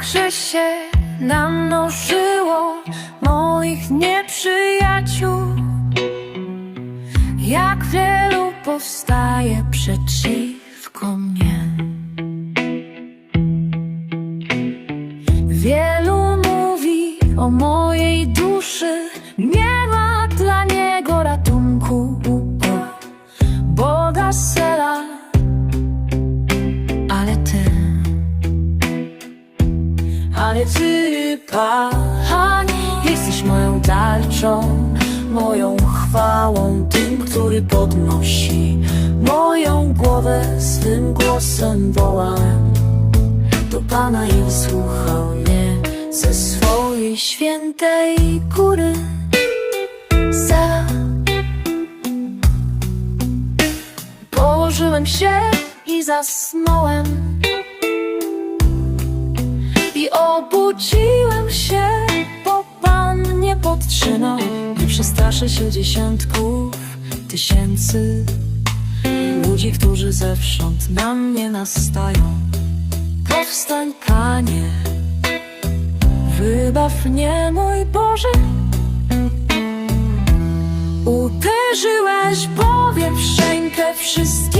jakże się namnożyło moich nieprzyjaciół. Jak wielu powstaje przeciwko mnie. Wielu mówi o mojej duszy, nie ma ale ty, Panie, jesteś moją tarczą, moją chwałą, tym, który podnosi moją głowę swym głosem wołałem do Pana i wysłuchał mnie ze swojej świętej góry. Za. Położyłem się i zasnąłem obudziłem się, bo Pan mnie podtrzymał. Nie przestraszę się dziesiątków tysięcy ludzi, którzy zewsząd na mnie nastają. Powstań, Panie, wybaw mnie, mój Boże. Uderzyłeś bowiem w szczękę wszystkich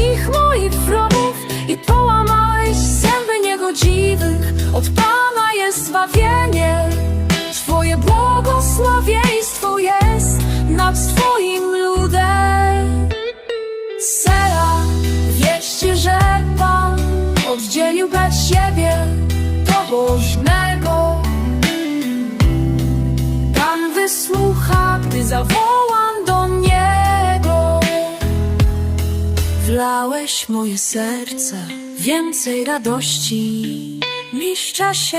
Wlałeś moje serce więcej radości niż czasie,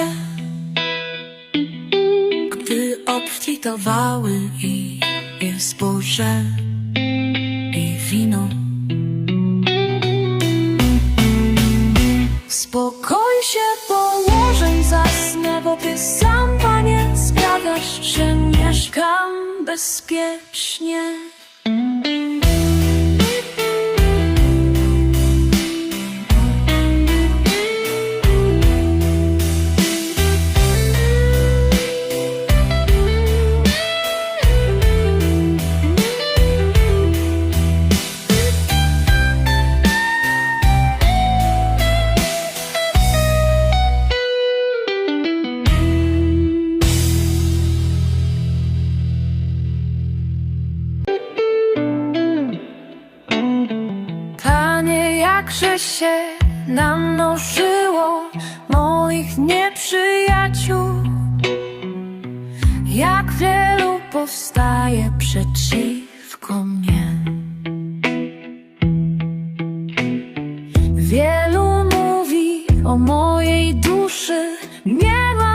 gdy obfitowały i zboże i wino. Spokoj się położę i zasnę, bo Ty sam, Panie, sprawiasz, że mieszkam bezpiecznie. Jakże się namnożyło moich nieprzyjaciół. Jak wielu powstaje przeciwko mnie. Wielu mówi o mojej duszy, nie ma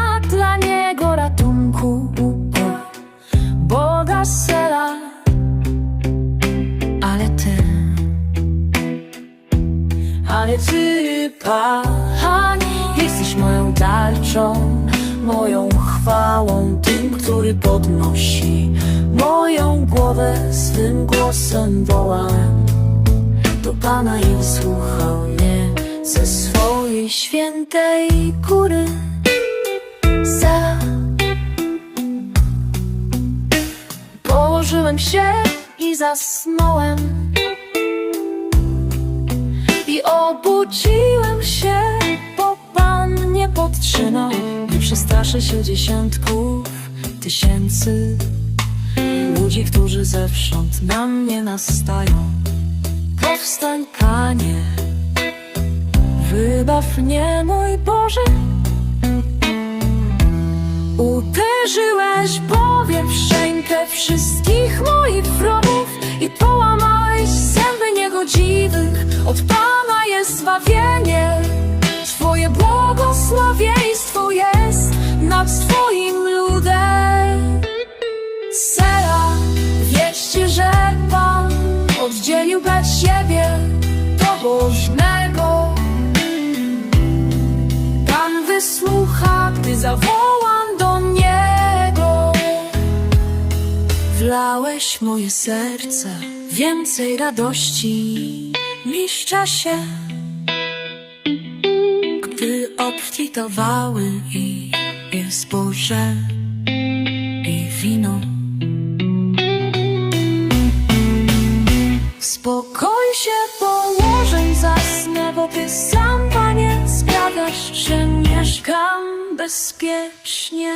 Ale ty, Panie, jesteś moją tarczą, moją chwałą, tym, który podnosi moją głowę swym głosem wołałem do Pana i wysłuchał mnie ze swojej świętej góry. Za Położyłem się i zasnąłem obudziłem się, bo Pan mnie podtrzymał. Nie przestraszę się dziesiątków tysięcy ludzi, którzy zewsząd na mnie nastają. Powstań, Panie, wybaw mnie, mój Boże. Uderzyłeś bowiem w szczękę wszystkich Moje serce więcej radości niż czasie, gdy obfitowały i jest zboże i wino. Spokoj się położę i zasnę, bo ty sam, panie, sprawiasz, że mieszkam bezpiecznie.